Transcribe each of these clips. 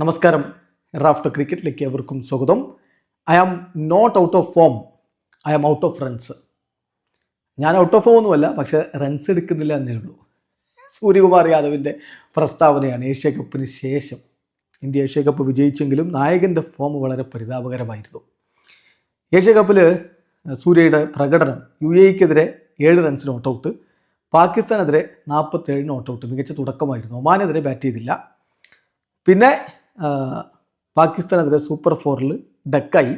നമസ്കാരം. റാഫ്റ്റർ ക്രിക്കറ്റിലേക്ക് എവർക്കും സ്വാഗതം. I am not out of form I am out of runs ഞാൻ ഔട്ട് ഓഫ് ഫോം ഒന്നുമല്ല പക്ഷേ റൺസ് എടുക്കുന്നില്ല എന്നേ ഉള്ളൂ. സൂര്യകുമാർ യാദവിന്റെ പ്രസ്താവനയാണ് ഏഷ്യ കപ്പിന് ശേഷം. ഇന്ത്യ ഏഷ്യ കപ്പ് വിജയിച്ചെങ്കിലും നായകന്റെ ഫോം വളരെ പരിതാപകരമായിരുന്നു. ഏഷ്യ കപ്പിൽ സൂര്യയുടെ പ്രകടനം യു എക്കെതിരെ ഏഴ് റൺസിന് നോട്ട് ഔട്ട് പാകിസ്ഥാനെതിരെ നാൽപ്പത്തേഴ് നോട്ട് ഔട്ട് മികച്ച തുടക്കമായിരുന്നു. ഒമാനെതിരെ ബാറ്റ് ചെയ്തില്ല. പിന്നെ പാകിസ്ഥാനെതിരെ സൂപ്പർ ഫോറിൽ ഡക്കായി.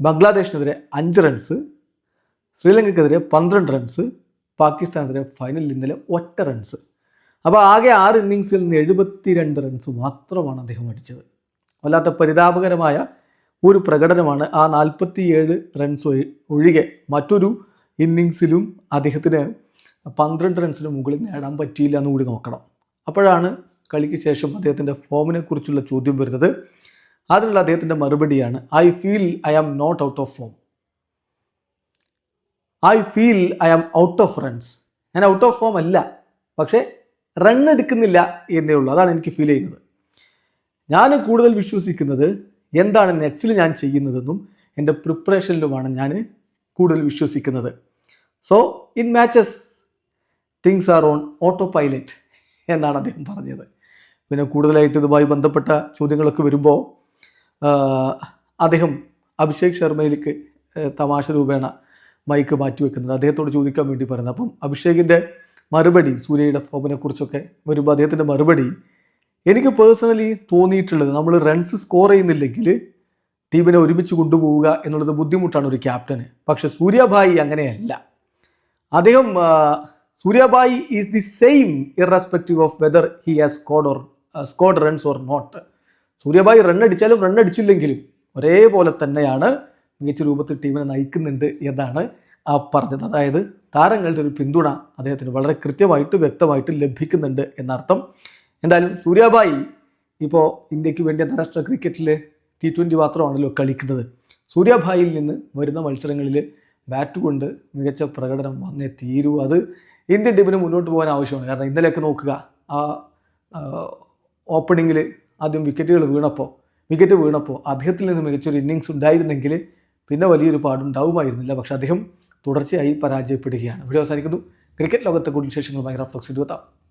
ബംഗ്ലാദേശിനെതിരെ അഞ്ച് റൺസ് ശ്രീലങ്കയ്ക്കെതിരെ പന്ത്രണ്ട് റൺസ് പാകിസ്ഥാനെതിരെ ഫൈനലിൽ ഇന്നലെ ഒറ്റ റൺസ് അപ്പോൾ ആകെ ആറ് ഇന്നിങ്സിൽ നിന്ന് എഴുപത്തി രണ്ട് റൺസ് മാത്രമാണ് അദ്ദേഹം അടിച്ചത്. വല്ലാത്ത പരിതാപകരമായ ഒരു പ്രകടനമാണ് ആ നാൽപ്പത്തിയേഴ് റൺസ് ഒഴി- ഒഴികെ മറ്റൊരു ഇന്നിങ്സിലും അദ്ദേഹത്തിന് പന്ത്രണ്ട് റൺസിന് മുകളിൽ നേടാൻ പറ്റിയില്ല എന്ന് കൂടി നോക്കണം. അപ്പോഴാണ് കളിക്ക് ശേഷം അദ്ദേഹത്തിന്റെ ഫോമിനെ കുറിച്ചുള്ള ചോദ്യം വരുന്നത്. അതിനുള്ള അദ്ദേഹത്തിന്റെ മറുപടിയാണ് I feel I am not out of form I feel I am out of runs ഞാൻ ഔട്ട് ഓഫ് ഫോം അല്ല പക്ഷേ റൺ എടുക്കുന്നില്ല എന്നേ ഉള്ളൂ. അതാണ് എനിക്ക് ഫീൽ ചെയ്യുന്നത്. ഞാൻ കൂടുതൽ വിശ്വസിക്കുന്നത് എന്താണ് നെറ്റ്സിൽ ഞാൻ ചെയ്യുന്നതെന്നും എന്റെ പ്രിപ്പറേഷനിലുമാണ് ഞാൻ കൂടുതൽ വിശ്വസിക്കുന്നത്. So in matches things are on autopilot എന്നാണ് അദ്ദേഹം പറഞ്ഞത്. പിന്നെ കൂടുതലായിട്ട് ഇതുമായി ബന്ധപ്പെട്ട ചോദ്യങ്ങളൊക്കെ വരുമ്പോൾ അദ്ദേഹം അഭിഷേക് ശർമ്മയിലേക്ക് തമാശ രൂപേണ മൈക്ക് മാറ്റിവെക്കുന്നത് അദ്ദേഹത്തോട് ചോദിക്കാൻ വേണ്ടി പറയുന്നത് അപ്പം അഭിഷേകിന്റെ മറുപടി സൂര്യയുടെ ഫോമിനെ കുറിച്ചൊക്കെ വരുമ്പോൾ അദ്ദേഹത്തിന്റെ മറുപടി എനിക്ക് പേഴ്സണലി തോന്നിയിട്ടുള്ളത് നമ്മൾ റൺസ് സ്കോർ ചെയ്യുന്നില്ലെങ്കിൽ ടീമിനെ ഒരുമിച്ച് കൊണ്ടുപോവുക എന്നുള്ളത് ബുദ്ധിമുട്ടാണ് ഒരു ക്യാപ്റ്റന് പക്ഷേ സൂര്യഭായി അങ്ങനെയല്ല. അദ്ദേഹം Suryabhai is the same irrespective of whether he has scored or scored runs or not Suryabhai run അടിച്ചാലും റൺ അടിച്ചില്ലെങ്കിലും ഒരേപോലെ തന്നെയാണ് മികച്ച രൂപത്തിൽ ടീമിനെ നയിക്കുന്നുണ്ട് എന്നാണ് ആ പറഞ്ഞത്. അതായത് താരങ്ങളുടെ ഒരു പിന്തുണ അദ്ദേഹത്തിന് വളരെ കൃത്യമായിട്ട് വ്യക്തമായിട്ട് ലഭിക്കുന്നുണ്ട് എന്നർത്ഥം. എന്തായാലും സൂര്യഭായി ഇപ്പോൾ ഇന്ത്യയ്ക്ക് വേണ്ടി അന്താരാഷ്ട്ര ക്രിക്കറ്റിൽ ടി ട്വന്റി മാത്രമാണല്ലോ കളിക്കുന്നത്. സൂര്യഭായിൽ നിന്ന് വരുന്ന മത്സരങ്ങളിൽ ബാറ്റ് കൊണ്ട് മികച്ച പ്രകടനം വന്നേ തീരൂ. അത് ഇന്ത്യൻ ടീമിന് മുന്നോട്ട് പോകാൻ ആവശ്യമാണ്. കാരണം ഇന്നലെയൊക്കെ നോക്കുക ആ ഓപ്പണിങ്ങിൽ ആദ്യം വിക്കറ്റുകൾ വീണപ്പോൾ വിക്കറ്റ് വീണപ്പോൾ അദ്ദേഹത്തിൽ നിന്ന് മികച്ചൊരു ഇന്നിങ്സ് ഉണ്ടായിരുന്നെങ്കിൽ പിന്നെ വലിയൊരു പാടുണ്ടാവുമായിരുന്നില്ല. പക്ഷേ അദ്ദേഹം തുടർച്ചയായി പരാജയപ്പെടുകയാണ്. ഇവിടെ അവസാനിക്കുന്നു. ക്രിക്കറ്റ് ലോകത്തെ കൂടുതൽ വിശേഷങ്ങളുമായി റഫ്ലോക്സ് ഇരുപത്താം